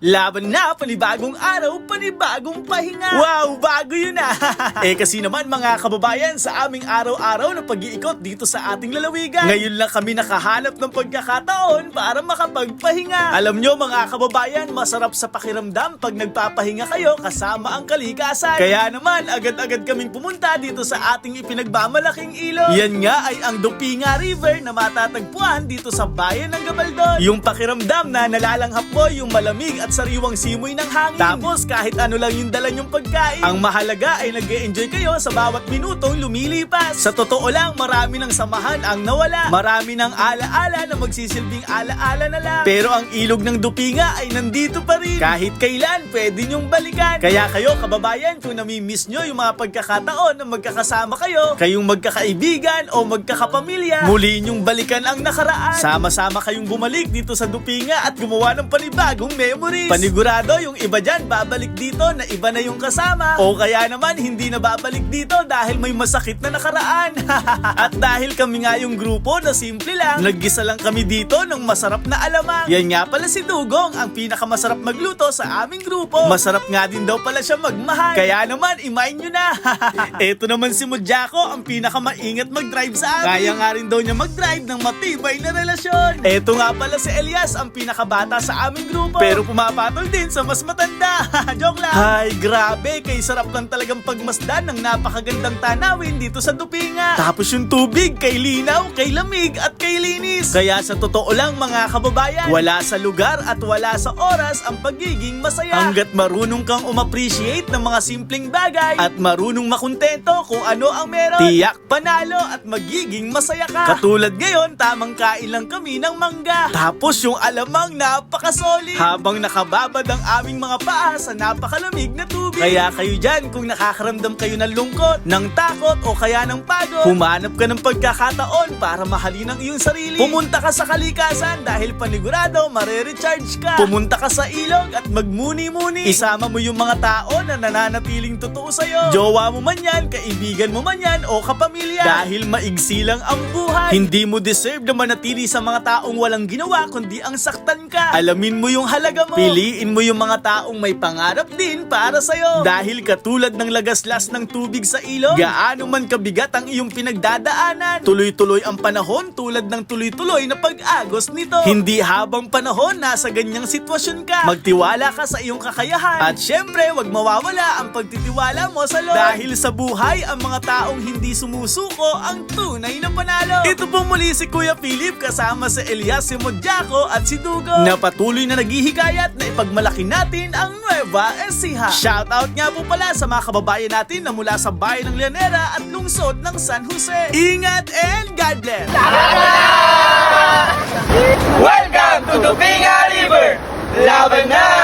Laban na, panibagong araw, panibagong pahinga. Wow, bago yun ah. eh kasi naman mga kababayan, sa aming araw-araw na pag-iikot dito sa ating lalawigan, ngayon lang kami nakahanap ng pagkakataon para makapagpahinga. Alam nyo mga kababayan, masarap sa pakiramdam pag nagpapahinga kayo kasama ang kalikasan. Kaya naman, agad-agad kaming pumunta dito sa ating ipinagmamalaking ilog. Yan nga ay ang Dupinga River na matatagpuan dito sa bayan ng Gabaldon. Yung pakiramdam na nalalanghap mo yung malamig at sariwang simoy ng hangin. Tapos kahit ano lang yung dala yung pagkain, ang mahalaga ay nag enjoy kayo sa bawat minutong lumilipas. Sa totoo lang, marami ng samahan ang nawala. Marami ng alaala na magsisilbing alaala na lang. Pero ang ilog ng Dupinga ay nandito pa rin. Kahit kailan, pwede nyong balikan. Kaya kayo, kababayan, kung nami-miss nyo yung mga pagkakataon na magkakasama kayo, kayong magkakaibigan o magkakapamilya, muli nyong balikan ang nakaraan. Sama-sama kayong bumalik dito sa Dupinga at gumawa ng panibagong memories. Panigurado, yung iba dyan babalik dito na iba na yung kasama. O kaya naman, hindi na babalik dito dahil may masakit na nakaraan. at dahil kami nga yung grupo na simple lang, naggisa lang kami dito ng masarap na alamang. Yan nga pala si Dugong, ang pinakamasarap magluto sa aming grupo. Masarap nga din daw pala siya magmahal. Kaya naman, imain nyo na. Eto naman si Mujako, ang pinakamaingat mag-drive sa amin. Kaya nga rin daw niya mag-drive ng matibay na relasyon. Eto nga pala si Elias, ang pinakabata sa aming grupo. Pero pumapatol din sa mas matanda. Joke lang. Ay, grabe. Kay sarap lang talagang pagmasdan ng napakagandang tanawin dito sa Dupinga. Tapos yung tubig, kay linaw, kay lamig, at kay linis. Kaya sa totoo lang mga kababayan, wala sa lugar at wala sa oras ang pagiging masaya. Hanggat marunong kang umappreciate ng mga simpleng bagay at marunong makontento kung ano ang meron. Tiyak panalo at magiging masaya ka. Katulad ngayon, tamang kain lang kami ng mangga. Tapos yung alamang napakasolid. Habang nakababad ang aming mga paa sa napakalamig na tubig. Kaya kayo dyan, kung nakakaramdam kayo ng lungkot, ng takot o kaya ng pagod, humanap ka ng pagkakataon para mahalin ang iyong sarili. Pumunta ka sa kalikasan dahil panigurado mare-recharge ka. Pumunta ka sa ilog at magmuni-muni. Isama mo yung mga tao na nananatiling totoo sa'yo. Jowa mo man yan, kaibigan mo man yan o kapamilya. Dahil maigsi lang ang buhay. Hindi mo deserve na manatili sa mga taong walang ginawa kundi ang saktan ka. Alamin mo yung halaga mo. Piliin mo yung mga taong may pangarap din para sa'yo. Dahil katulad ng lagaslas ng tubig sa ilog, gaano man kabigat ang iyong pinagdadaanan. Tuloy-tuloy ang panahon tulad ng tuloy-tuloy na pag-agos nito. Hindi habang panahon nasa ganyang sitwasyon ka. Magtiwala ka sa iyong kakayahan. At syempre, wag mawawala ang pagtitiwala mo sa Lord. Dahil sa buhay, ang mga taong hindi sumusuko ang tunay na panalo. Ito po muli si Kuya Philip kasama si Elias, si Modjako at si Dugo na patuloy na naghihikayat na ipagmalaki natin ang Nueva Ecija. Shoutout nga po pala sa mga kababayan natin na mula sa bayan ng Llanera at lungsod ng San Jose. Ingat and God bless! Welcome to Tupinga River! Laban na!